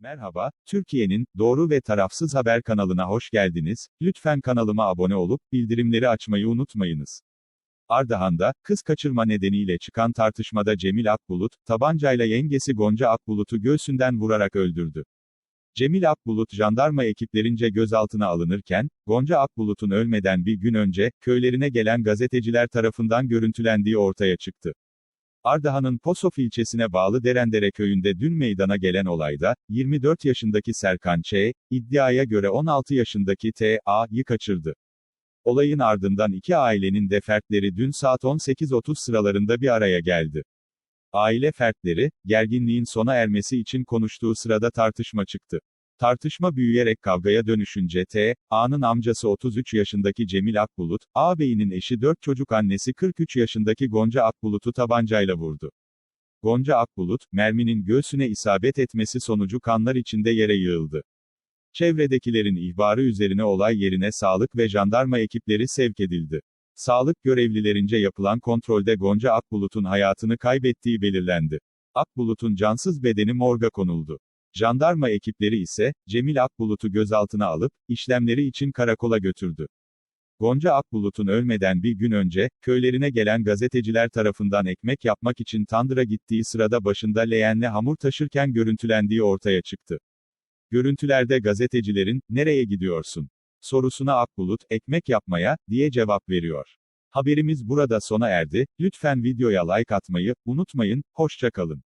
Merhaba, Türkiye'nin doğru ve tarafsız haber kanalına hoş geldiniz. Lütfen kanalıma abone olup bildirimleri açmayı unutmayınız. Ardahan'da kız kaçırma nedeniyle çıkan tartışmada Cemil Akbulut, tabancayla yengesi Gonca Akbulut'u göğsünden vurarak öldürdü. Cemil Akbulut jandarma ekiplerince gözaltına alınırken, Gonca Akbulut'un ölmeden bir gün önce, köylerine gelen gazeteciler tarafından görüntülendiği ortaya çıktı. Ardahan'ın Posof ilçesine bağlı Derendere köyünde dün meydana gelen olayda, 24 yaşındaki Serkan Ç, iddiaya göre 16 yaşındaki T.A.'yı kaçırdı. Olayın ardından iki ailenin de fertleri dün saat 18.30 sıralarında bir araya geldi. Aile fertleri, gerginliğin sona ermesi için konuştuğu sırada tartışma çıktı. Tartışma büyüyerek kavgaya dönüşünce T, A'nın amcası 33 yaşındaki Cemil Akbulut, ağabeyinin eşi 4 çocuk annesi 43 yaşındaki Gonca Akbulut'u tabancayla vurdu. Gonca Akbulut, merminin göğsüne isabet etmesi sonucu kanlar içinde yere yığıldı. Çevredekilerin ihbarı üzerine olay yerine sağlık ve jandarma ekipleri sevk edildi. Sağlık görevlilerince yapılan kontrolde Gonca Akbulut'un hayatını kaybettiği belirlendi. Akbulut'un cansız bedeni morga konuldu. Jandarma ekipleri ise, Cemil Akbulut'u gözaltına alıp, işlemleri için karakola götürdü. Gonca Akbulut'un ölmeden bir gün önce, köylerine gelen gazeteciler tarafından ekmek yapmak için tandıra gittiği sırada başında leğenle hamur taşırken görüntülendiği ortaya çıktı. Görüntülerde gazetecilerin, nereye gidiyorsun? sorusuna Akbulut, ekmek yapmaya, diye cevap veriyor. Haberimiz burada sona erdi, lütfen videoya like atmayı, unutmayın, hoşça kalın.